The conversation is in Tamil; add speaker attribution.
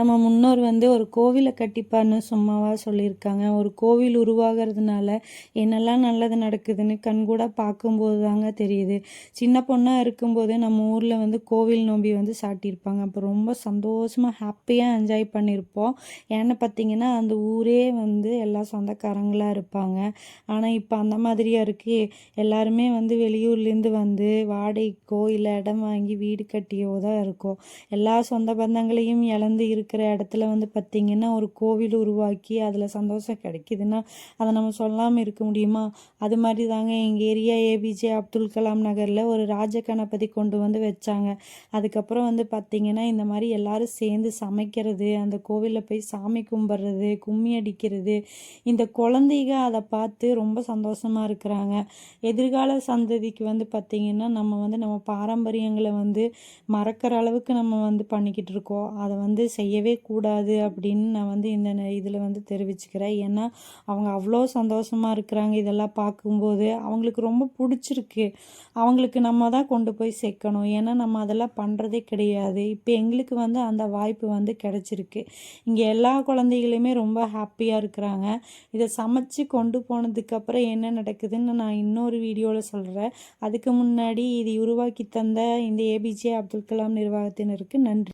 Speaker 1: நம்ம முன்னோர் வந்து ஒரு கோவிலை கட்டிப்பான்னு சும்மாவா சொல்லியிருக்காங்க. ஒரு கோவில் உருவாகிறதுனால என்னெல்லாம் நல்லது நடக்குதுன்னு கண்கூட பார்க்கும்போது தாங்க தெரியுது. சின்ன பொண்ணாக இருக்கும்போது நம்ம ஊரில் வந்து கோவில் நோம்பி வந்து சாட்டியிருப்பாங்க. அப்போ ரொம்ப சந்தோஷமாக ஹாப்பியாக என்ஜாய் பண்ணியிருப்போம். ஏன்னு பார்த்தீங்கன்னா அந்த ஊரே வந்து எல்லா சொந்தக்காரங்களாக இருப்பாங்க. ஆனால் இப்போ அந்த மாதிரியாக இருக்குது எல்லாருமே வந்து வெளியூர்லேருந்து வந்து வாடகைக்கோ இல்லை இடம் வாங்கி வீடு கட்டியோ தான் இருக்கோம். எல்லா சொந்த பந்தங்களையும் இழந்து இருக்கிற இடத்துல வந்து பார்த்திங்கன்னா ஒரு கோவில் உருவாக்கி அதில் சந்தோஷம் கிடைக்குதுன்னா அதை நம்ம சொல்லாமல் இருக்க முடியுமா? அது மாதிரி தாங்க எங்கள் ஏரியா ஏபிஜே அப்துல் கலாம் நகரில் ஒரு ராஜ கணபதி கொண்டு வந்து வச்சாங்க. அதுக்கப்புறம் வந்து பார்த்திங்கன்னா இந்த மாதிரி எல்லோரும் சேர்ந்து சமைக்கிறது அந்த கோவிலில் போய் சாமி கும்பிட்றது கும்மி அடிக்கிறது இந்த குழந்தைங்க அதை பார்த்து ரொம்ப சந்தோஷமாக இருக்கிறாங்க. எதிர்கால சந்ததிக்கு வந்து பார்த்திங்கன்னா நம்ம வந்து நம்ம பாரம்பரியங்களை வந்து மறக்கிற அளவுக்கு நம்ம வந்து பண்ணிக்கிட்டு இருக்கோம். அதை வந்து செய்ய செய்யவே கூடாது அப்படின்னு நான் வந்து இந்த இதில் வந்து தெரிவிச்சுக்கிறேன். ஏன்னா அவங்க அவ்வளோ சந்தோஷமாக இருக்கிறாங்க இதெல்லாம் பார்க்கும்போது. அவங்களுக்கு ரொம்ப பிடிச்சிருக்கு. அவங்களுக்கு நம்ம தான் கொண்டு போய் சேர்க்கணும். ஏன்னா நம்ம அதெல்லாம் பண்ணுறதே கிடையாது. இப்போ எங்களுக்கு வந்து அந்த வாய்ப்பு வந்து கிடச்சிருக்கு. இங்கே எல்லா குழந்தைகளுமே ரொம்ப ஹாப்பியாக இருக்கிறாங்க. இதை சமைச்சு கொண்டு போனதுக்கப்புறம் என்ன நடக்குதுன்னு நான் இன்னொரு வீடியோவில் சொல்கிறேன் அதுக்கு முன்னாடி இது உருவாக்கி தந்த இந்த ஏபிஜே அப்துல் கலாம் நிர்வாகத்தினருக்கு நன்றி.